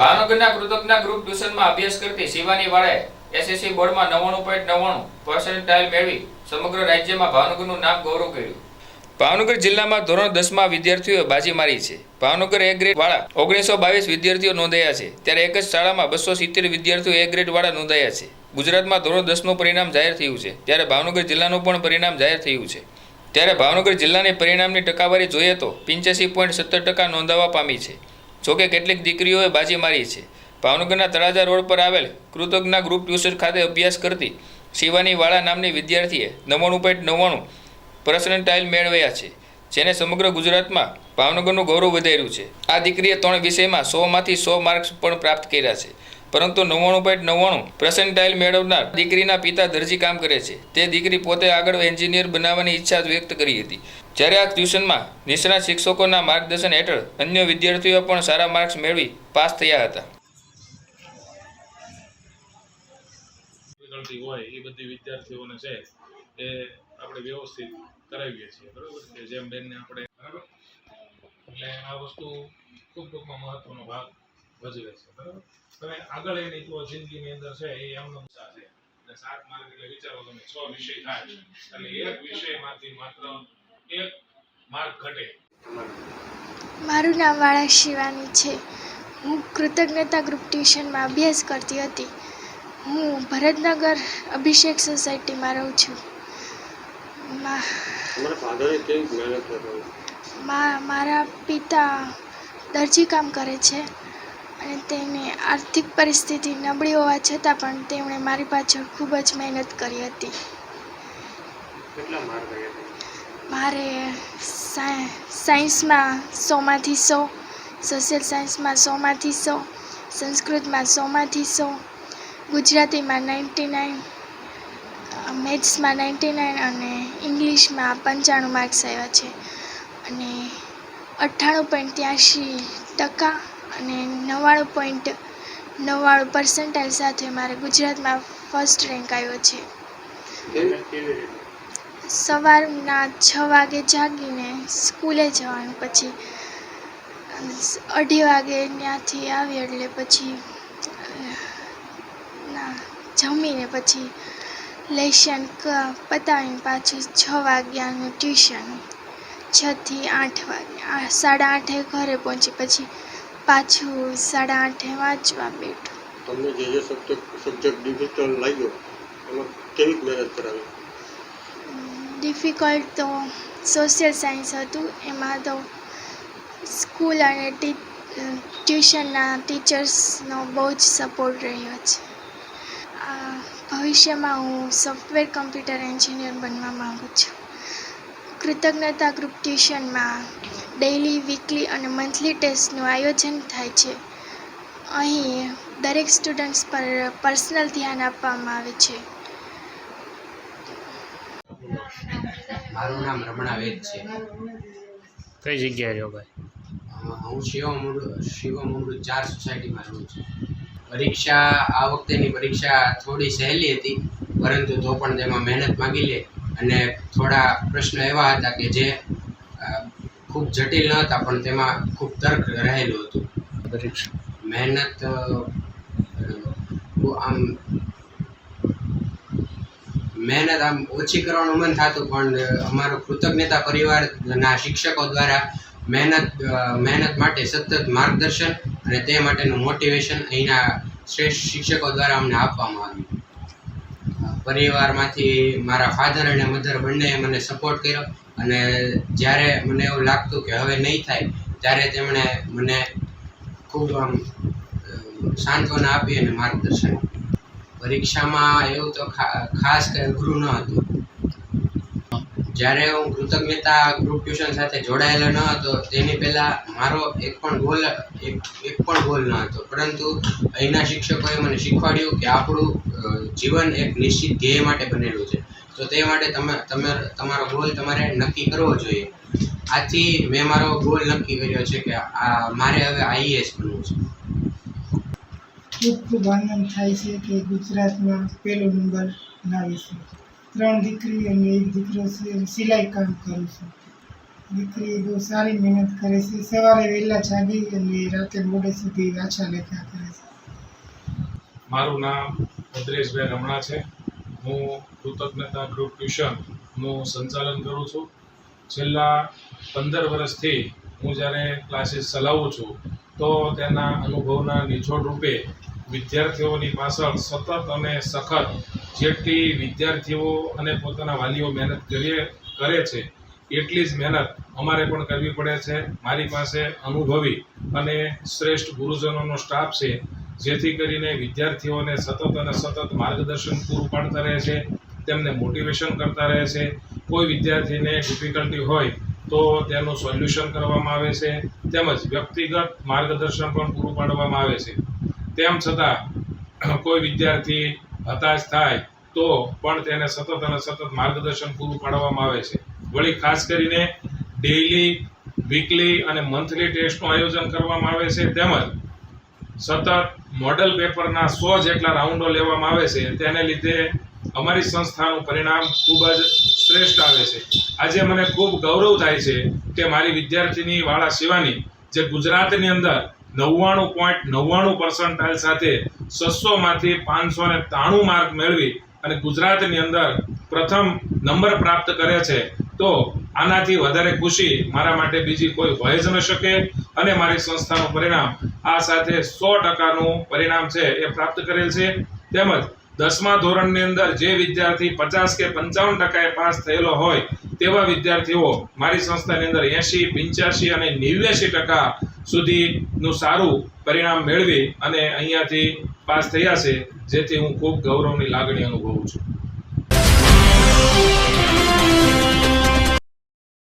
ભાવનગરના કૃતજ્ઞા ગ્રુપ ટ્યુશનમાં અભ્યાસ કરતી શિવાની વાળાએ એસએસસી બોર્ડમાં નવ્વાણું પોઈન્ટ નવ્વાણું પર્સન્ટાઇલ મેળવી સમગ્ર રાજ્યમાં ભાવનગરનું નામ ગૌરવ કર્યું. ભાવનગર જિલ્લામાં ધોરણ દસમાં વિદ્યાર્થીઓએ બાજી મારી છે. ભાવનગર એ ગ્રેડ વાળા ઓગણીસો બાવીસ વિદ્યાર્થીઓ નોંધાયા છે. ત્યારે એક જ શાળામાં બસો સિત્તેર વિદ્યાર્થીઓ એ ગ્રેડ વાળા નોંધાયા છે. ગુજરાતમાં ધોરણ દસનું પરિણામ જાહેર થયું છે. ત્યારે ભાવનગર જિલ્લાનું પણ પરિણામ જાહેર થયું છે. ત્યારે ભાવનગર જિલ્લાની પરિણામની ટકાવારી જોઈએ તો પંચ્યાસી પોઈન્ટ સત્તર ટકા નોંધાવા પામી છે. જોકે કેટલીક દીકરીઓએ બાજી મારી છે. ભાવનગરના તળાજા રોડ પર આવેલ કૃતજ્ઞા ગ્રુપ ટ્યુશન ખાતે અભ્યાસ કરતી શિવાની વાળા નામની વિદ્યાર્થીએ નવ્વાણું પોઈન્ટ નવ્વાણું પર્સન્ટાઇલ મેળવ્યા છે, જેને સમગ્ર ગુજરાતમાં ભાવનગરનું ગૌરવ વધાર્યું છે. આ દીકરીએ ત્રણ વિષયમાં સોમાંથી સો માર્ક્સ પણ પ્રાપ્ત કર્યા છે. પરંતુ નવ્વાણું પોઈન્ટ નવ્વાણું પર્સન્ટાઇલ મેળવનાર દીકરીના પિતા દરજી કામ કરે છે. તે દીકરી પોતે આગળ એન્જિનિયર બનાવવાની ઈચ્છા વ્યક્ત કરી હતી. જ્યારે આ ટ્યુશનમાં નિષ્ણાત શિક્ષકોના માર્ગદર્શન હેઠળ અન્ય વિદ્યાર્થીઓ પણ સારા માર્ક્સ મેળવી પાસ થયા હતા. હોય એ બધી વિદ્યાર્થીઓને છે એ આપણે વ્યવસ્થિત કરાવીએ છીએ. બરાબર કે જેમ બેનને આપણે બરાબર? એટલે આ વસ્તુ ખૂબ ટૂંકમાં મહત્વનો ભાગ ભજવે છે બરાબર? તમે આગળ એની તો જિંદગીની અંદર છે એ એમનો છે. એટલે સાત માર્ગ એટલે વિચારો તમે છ વિષય થાય એટલે એક વિષયમાંથી માત્ર એક માર્ગ ઘટે. મારું નામ વાળા શિવાની છે. હું કૃતજ્ઞતા ગ્રુપ ટ્યુશનમાં અભ્યાસ કરતી હતી. હું ભરતનગર અભિષેક સોસાયટીમાં રહું છું. મા તમારા ફાધરે કેવી મહેનત કરી? મા મારા પિતા દરજી કામ કરે છે. અને તેની આર્થિક પરિસ્થિતિ નબળી હોવા છતાં પણ તેમણે મારી પાછળ ખૂબ જ મહેનત કરી હતી. મારે સાયન્સમાં સોમાંથી સો સોશિયલ સાયન્સમાં સોમાંથી સો સંસ્કૃતમાં સોમાંથી સો ગુજરાતીમાં નાઇન્ટી નાઇન મેથ્સમાં નાઇન્ટી નાઇન અને ઇંગ્લિશમાં પંચાણું માર્ક્સ આવ્યા છે. અને અઠ્ઠાણું પોઈન્ટ ત્યાંશી ટકા અને નવ્વાણું પોઈન્ટ નવ્વાણું પર્સન્ટાઇલ સાથે મારે ગુજરાતમાં ફર્સ્ટ રેન્ક આવ્યો છે. સવારના છ વાગે જાગીને સ્કૂલે જવાનું પછી અઢી વાગે ત્યાંથી આવી એટલે પછી ના જમીને પછી લેશન પતાવીને પાછું છ વાગ્યાનું ટ્યુશન છથી આઠ વાગે આ સાડા આઠે ઘરે પહોંચી પછી પાછું સાડા આઠે વાંચવા બેઠું. તમને જે જે સબ્જેક્ટ સબ્જેક્ટ ડિફિકલ્ટ લાગ્યો એમાં કેવી મહેનત કરાવી? ડિફિકલ્ટ તો સોશિયલ સાયન્સ હતું એમાં તો સ્કૂલ અને ટી ટ્યુશનના ટીચર્સનો બહુ જ સપોર્ટ રહ્યો છે. ભવિષ્યમાં હું સોફ્ટવેર કમ્પ્યુટર એન્જિનિયર બનવા માગું છું. કૃતજ્ઞતા ગ્રુપ ટ્યુશનમાં ડેઇલી વીકલી અને મંથલી ટેસ્ટનું આયોજન થાય છે. અહીં દરેક સ્ટુડન્ટ્સ પર પર્સનલ ધ્યાન આપવામાં આવે છે. મારું નામ રમણા વેદ છે. કઈ જગ્યાએ રહ્યો ભાઈ? હું શિવમૃત શિવમૃત ચાર સોસાયટીમાં રહું છું. પરીક્ષા આ વખતેની પરીક્ષા થોડી સહેલી હતી પરંતુ તો પણ તેમાં મહેનત માગી લે. અને થોડા પ્રશ્નો એવા હતા કે જે ખૂબ જટિલ ન હતા પણ તેમાં ખૂબ તર્ક રહેલું હતું. મહેનત આમ મહેનત આમ ઓછી કરવાનું મન થતું પણ અમારો કૃતજ્ઞતા પરિવારના શિક્ષકો દ્વારા મહેનત મહેનત માટે સતત માર્ગદર્શન અને તે માટેનું મોટિવેશન અહીંના શ્રેષ્ઠ શિક્ષકો દ્વારા અમને આપવામાં આવ્યું. પરિવારમાંથી મારા ફાધર અને મધર બંનેએ મને સપોર્ટ કર્યો અને જ્યારે મને એવું લાગતું કે હવે નહીં થાય, ત્યારે તેમણે મને ખૂબ આમ સાંત્વના આપી અને માર્ગદર્શન પરીક્ષામાં એવું તો ખાસ કંઈ અઘરું ન હતું. જ્યારે હું કૃતજ્ઞતા ગ્રુપ ટ્યુશન સાથે જોડાયેલો ન હતો, તેની પહેલાં મારો એક પણ ગોલ એક પણ ગોલ ન હતો. પરંતુ અહીંના શિક્ષકોએ મને શીખવાડ્યું કે આપણું જીવન એક નિશ્ચિત ધ્યેય માટે બનેલું છે. તો તે માટે તમે તમે, તમારો ગોલ તમારે નક્કી કરવો જોઈએ. આથી મેં મારો ગોલ નક્કી કર્યો છે કે આ, મારે હવે આઈએએસ બનવું છે. ખૂબ ખૂબ આનંદ થાય છે કે ગુજરાતમાં પહેલો નંબર લાવી ત્રણ દીકરી અને એક દીકરો સિલાઈ કામ કરું છું. દીકરી બહુ સારી મહેનત કરે છે. સવારે વહેલા જાગી અને રાતે મોડે સુધી વાંચા લેખા કરે છે. મારું નામ ભદ્રેશભાઈ રમણા છે. હું કૃતજ્ઞતા ગ્રુપ ટ્યુશનનું સંચાલન કરું છું. છેલ્લા પંદર વર્ષથી હું જ્યારે ક્લાસીસ ચલાવું છું, તો તેના અનુભવના નિચોડ રૂપે વિદ્યાર્થીઓની પાછળ સતત અને સખત જેટલી વિદ્યાર્થીઓ અને પોતાના વાલીઓ મહેનત કરીએ, કરે છે, એટલી જ મહેનત અમારે પણ કરવી પડે છે. મારી પાસે અનુભવી અને શ્રેષ્ઠ ગુરુજનોનો સ્ટાફ છે, જેથી કરીને વિદ્યાર્થીઓને સતત અને સતત માર્ગદર્શન પૂરું પાડતા રહે છે, તેમને મોટિવેશન કરતા રહે છે. કોઈ વિદ્યાર્થીને ડિફિકલ્ટી હોય તો તેનું સોલ્યુશન કરવામાં આવે છે, તેમજ વ્યક્તિગત માર્ગદર્શન પણ પૂરું પાડવામાં આવે છે. તેમ છતાં કોઈ વિદ્યાર્થી હતાશ થાય, તો પણ તેને સતત અને સતત માર્ગદર્શન પૂરું પાડવામાં આવે છે. વળી ખાસ કરીને ડેઇલી, વીકલી અને મંથલી ટેસ્ટનું આયોજન કરવામાં આવે છે. તેમજ સતત મોડલ પેપરના સો જેટલા રાઉન્ડો લેવામાં આવે છે. તેને લીધે અમારી સંસ્થાનું પરિણામ ખૂબ જ શ્રેષ્ઠ આવે છે. આજે મને ખૂબ ગૌરવ થાય છે કે મારી વિદ્યાર્થીની વાળા શિવાની જે ગુજરાતની અંદર નવ્વાણું પોઈન્ટ નવ્વાણું પર્સન્ટાઇલ સાથે છસોમાંથી પાંચસો ને ત્રાણું માર્ક મેળવી અને ગુજરાતની અંદર પ્રથમ નંબર પ્રાપ્ત કરે છે. તો આનાથી વધારે ખુશી મારા માટે બીજી કોઈ હોય જ ન શકે અને મારી સંસ્થાનું પરિણામ આ સાથે સો ટકાનું પરિણામ છે એ પ્રાપ્ત કરેલ છે. તેમજ દસમા ધોરણની અંદર જે વિદ્યાર્થી પચાસ કે પંચાવન ટકાએ પાસ થયેલો હોય તેવા વિદ્યાર્થીઓ મારી સંસ્થાની અંદર એંશી પંચ્યાસી અને નેવ્યાસી ટકા સુધીનું સારું પરિણામ મેળવી અને અહીંયાથી પાસ થયા છે, જેથી હું ખૂબ ગૌરવની લાગણી અનુભવું છું.